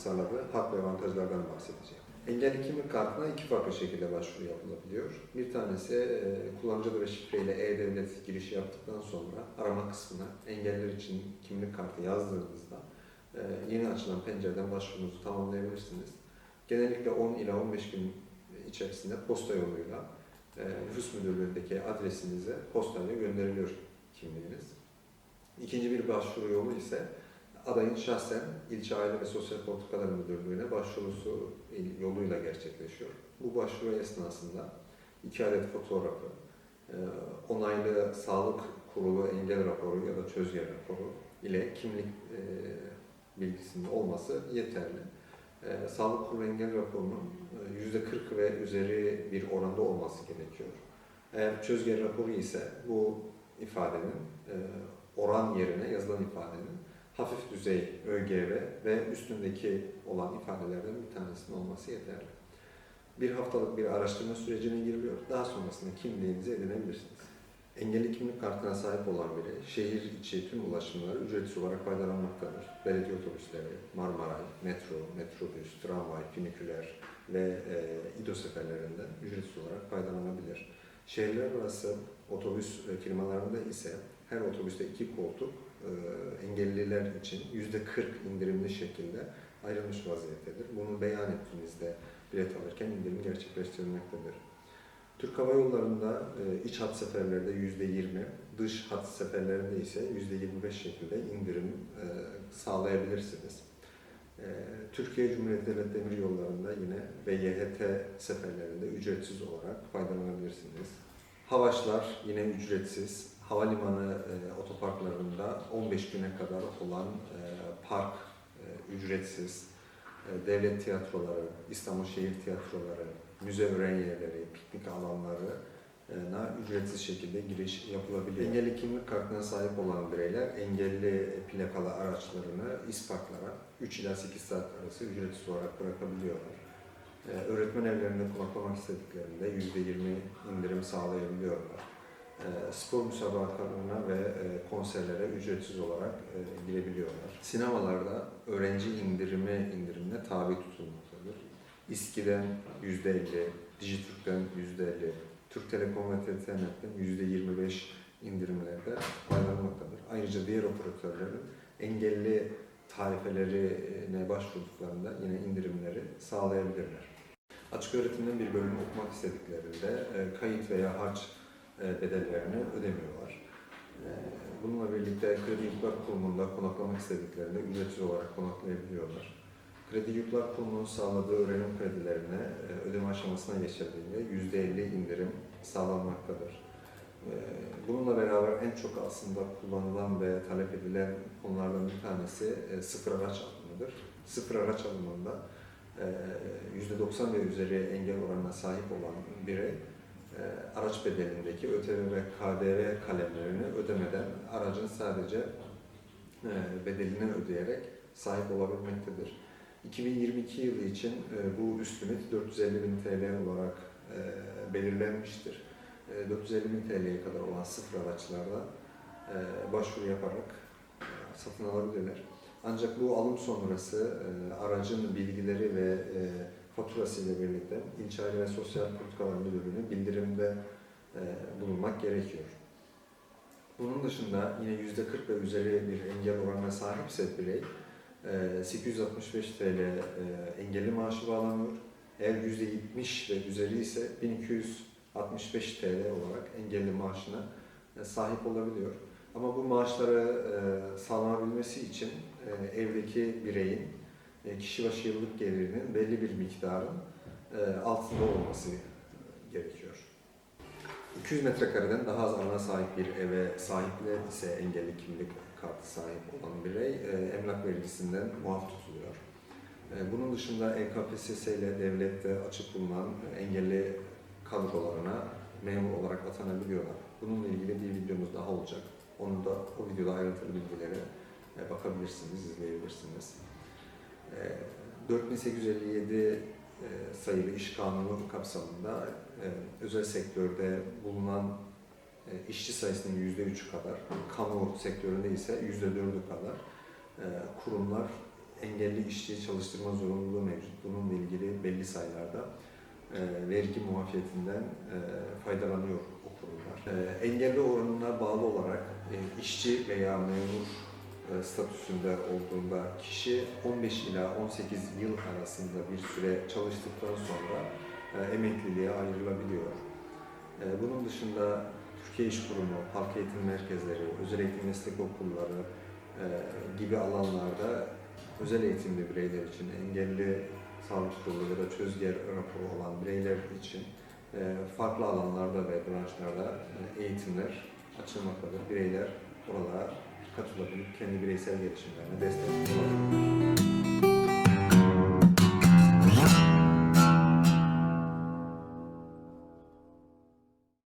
sağladığı hak ve avantajlardan bahsedeceğim. Engelli kimlik kartına iki farklı şekilde başvuru yapılabiliyor. Bir tanesi e, kullanıcı ve şifreyle e-devlet girişi yaptıktan sonra arama kısmına engelliler için kimlik kartı yazdığınızda e, yeni açılan pencereden başvurunuzu tamamlayabilirsiniz. Genellikle 10 ila 15 gün içerisinde posta yoluyla e, nüfus müdürlüğündeki adresinize postayla gönderiliyor kimliğiniz. İkinci bir başvuru yolu ise adayın şahsen ilçe aile ve sosyal politikalar müdürlüğüne başvurusu yoluyla gerçekleşiyor. Bu başvuru esnasında iki adet fotoğrafı, e, onaylı sağlık kurulu engel raporu ya da çözge raporu ile kimlik e, bilgisinin olması yeterli. E, Sağlık kurulu engel raporunun e, %40 ve üzeri bir oranda olması gerekiyor. Eğer çözge raporu ise bu ifadenin oran yerine yazılan ifadenin hafif düzey ÖGV ve üstündeki olan ifadelerden bir tanesinin olması yeterli. Bir haftalık bir araştırma sürecine giriliyor. Daha sonrasında kimliğinizi edinebilirsiniz. Engelli kimlik kartına sahip olan biri şehir içi tüm ulaşımları ücretsiz olarak faydalanmaktadır. Belediye otobüsleri, Marmaray, metro, metrobüs, tramvay, finiküler ve e, İDO seferlerinden ücretsiz olarak faydalanabilir. Şehirler arası otobüs e, firmalarında ise her otobüste iki koltuk engelliler için yüzde 40 indirimli şekilde ayrılmış vaziyettedir. Bunu beyan ettiğinizde bilet alırken indirim gerçekleştirilmektedir. Türk Hava Yolları'nda e, iç hat seferlerde yüzde 20, dış hat seferlerinde ise yüzde 25 şekilde indirim e, sağlayabilirsiniz. E, Türkiye Cumhuriyeti Devlet Demir Yolları'nda yine ve seferlerinde ücretsiz olarak faydalanabilirsiniz. Havaşlar yine ücretsiz. Havalimanı e, otoparklarında 15 güne kadar olan e, park e, ücretsiz. E, devlet tiyatroları, İstanbul Şehir Tiyatroları, müze öğren yerleri, piknik alanları na ücretsiz şekilde giriş yapılabiliyor. Engelli kimlik kartına sahip olan bireyler engelli plakalı araçlarını isparklara 3 ila 8 saat arası ücretsiz olarak bırakabiliyorlar. Ee, öğretmen evlerinde konaklamak istediklerinde %20 indirim sağlayabiliyorlar. Ee, spor müsabakalarına ve e, konserlere ücretsiz olarak e, girebiliyorlar. Sinemalarda öğrenci indirimi indirimine tabi tutulmaktadır. İSKİ'den %50, Dijitürk'ten %50, Türk Telekom ve TTNet'ten %25 indirimlerde faydalanmaktadır. Ayrıca diğer operatörlerin engelli tarifelerine başvurduklarında yine indirimleri sağlayabilirler. Açık öğretimden bir bölüm okumak istediklerinde e, kayıt veya harç e, bedellerini ödemiyorlar. E, Bununla birlikte Kredi Yurtlar Kurumu'nda konaklamak istediklerinde ücretsiz olarak konaklayabiliyorlar. Kredi Yurtlar Kurumu'nun sağladığı öğrenim kredilerine e, ödeme aşamasına geçildiğinde %50 indirim sağlanmaktadır. E, Bununla beraber en çok aslında kullanılan ve talep edilen konulardan bir tanesi e, sıfır araç alımıdır. Sıfır araç alımında e, %90 ve üzeri engel oranına sahip olan birey e, araç bedelindeki ÖTV ve KDV kalemlerini ödemeden aracın sadece e, bedelini ödeyerek sahip olabilmektedir. 2022 yılı için e, bu üst limit 450 bin TL olarak e, belirlenmiştir. E, 450 bin TL'ye kadar olan sıfır araçlarda e, başvuru yaparak e, satın alabilirler. Ancak bu alım sonrası e, aracın bilgileri ve e, faturası ile birlikte İlçe Aile ve Sosyal Politikalar Müdürlüğü'ne bildirimde e, bulunmak gerekiyor. Bunun dışında yine %40 ve üzeri bir engel oranına sahipse birey, e, 865 TL e, engelli maaşı bağlanıyor. Eğer %70 ve üzeri ise 1265 TL olarak engelli maaşına e, sahip olabiliyor. Ama bu maaşları e, sağlanabilmesi için e, evdeki bireyin e, kişi başı yıllık gelirinin belli bir miktarın e, altında olması gerekiyor. 200 metrekareden daha az alana sahip bir eve sahipler ise engelli kimlik kartı sahip olan birey e, emlak vergisinden muaf tutuluyor. E, Bunun dışında EKPSS ile devlette açık bulunan engelli kadrolarına memur olarak atanabiliyorlar. Bununla ilgili bir videomuz daha olacak. Onun da o videoda ayrıntılı bilgilere e, bakabilirsiniz, izleyebilirsiniz. E, 4857 e, sayılı iş kanunu kapsamında e, özel sektörde bulunan e, işçi sayısının %3'ü kadar, kamu sektöründe ise %4'ü kadar kurumlar engelli işçi çalıştırma zorunluluğu mevcut. Bununla ilgili belli sayılarda vergi muafiyetinden faydalanıyor o kurumlar. Engelli oranına bağlı olarak işçi veya memur statüsünde olduğunda kişi 15 ila 18 yıl arasında bir süre çalıştıktan sonra e, emekliliğe ayrılabiliyor. E, bunun dışında Türkiye İş Kurumu, halk eğitim merkezleri, özel eğitim meslek okulları e, gibi alanlarda özel eğitimli bireyler için engelli sağlık kurulu ya da çözger raporu olan bireyler için e, farklı alanlarda ve branşlarda e, eğitimler açılmaktadır. Bireyler oralara katılabilip kendi bireysel gelişimlerine destek olabilir.